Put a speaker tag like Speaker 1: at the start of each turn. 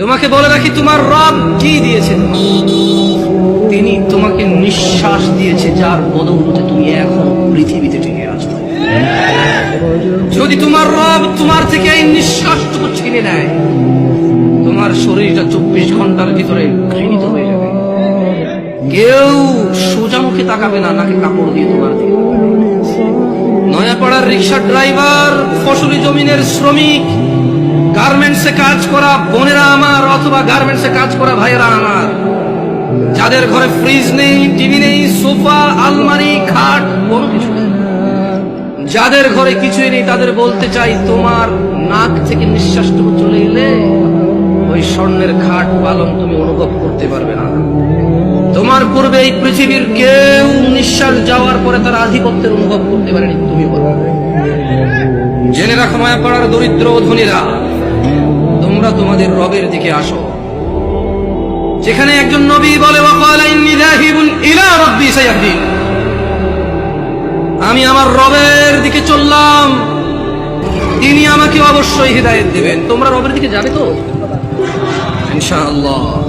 Speaker 1: তোমাকে বলে রাখি, তোমার রব কি দিয়েছে? তিনি তোমাকে নিঃশ্বাস দিয়েছে, যার বদৌলতে তুমি এখন পৃথিবীতে টিকে আছো। যদি তোমার রব তোমার থেকে এই নিঃশ্বাসটুকু ছিনে নেয়, তোমার শরীরটা চব্বিশ ঘণ্টার ভিতরে ঘৃণিত হয়ে যাবে। কেউ সোজা মুখে তাকাবে না, নাকি কাপড় দিয়ে তোমার দিকে। নয়াপাড়ার রিক্সা ড্রাইভার, ফসলি জমিনের শ্রমিক গার্মেন্টসে কাজ করা বোনেরা আমার অথবা গার্মেন্টসে কাজ করা ভাইয়েরা আমার। যাদের ঘরে ফ্রিজ নেই টিভি নেই সোফা আলমারি, খাট, কোনো কিছু নেই। যাদের ঘরে কিছুই নেই, তাদের বলতে চাই, তোমার নাক থেকে নিঃশ্বাসটুকু চলে এলে ওই স্বর্ণের খাট পালন তুমি অনুভব করতে পারবে না। তোমার পূর্বে এই পৃথিবীর কেউ নিঃশ্বাস যাওয়ার পরে তার আধিপত্যের অনুভব করতে পারেনি, তুমি বলো। জেনে রাখো মায়াপাড়ার দরিদ্র ধনীরা। তোমরা তোমাদের রবের দিকে আসো। যেখানে একজন নবী বলে আমি আমার রবের দিকে চললাম। তিনি আমাকে অবশ্যই হৃদায়ত দেবেন। তোমরা রবের দিকে যাবে তো? ইনশাআল্লাহ।